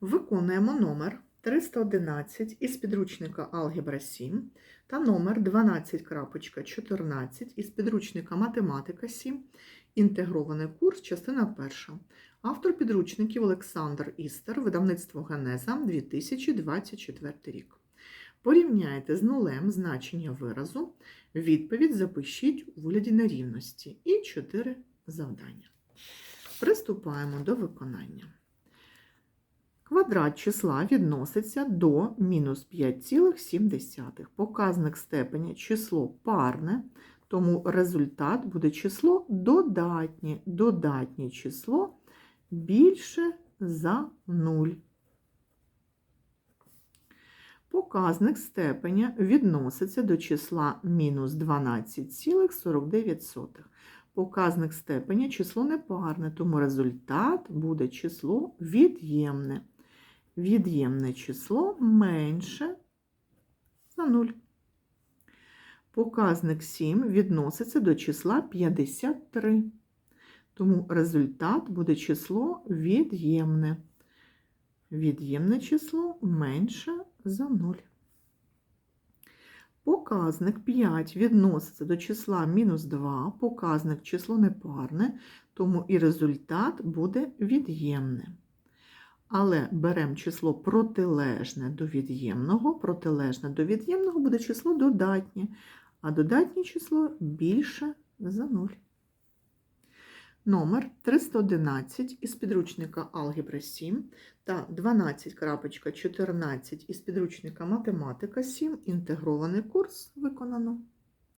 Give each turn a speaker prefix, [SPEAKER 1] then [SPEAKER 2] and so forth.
[SPEAKER 1] Виконуємо номер 311 із підручника Алгебра 7 та номер 12.14 із підручника Математика 7. Інтегрований курс, частина перша. Автор підручників Олександр Істер, видавництво Генеза 2024 рік. Порівняйте з нулем значення виразу. Відповідь запишіть у вигляді нерівності і 4 завдання. Приступаємо до виконання. Квадрат числа відноситься до мінус 5,7. Показник степеня число парне, тому результат буде число додатнє. Додатнє число більше за 0. Показник степеня відноситься до числа мінус 12,49. Показник степеня число непарне, тому результат буде число від'ємне. Від'ємне число менше за 0. Показник 7 відноситься до числа 53. Тому результат буде число від'ємне. Від'ємне число менше за 0. Показник 5 відноситься до числа мінус 2, показник число непарне, тому і результат буде від'ємне. Але беремо число протилежне до від'ємного, протилежне до від'ємного буде число додатнє, а додатнє число більше за 0. Номер 311 із підручника Алгебра 7 та 12.14 із підручника Математика 7. Інтегрований курс виконано.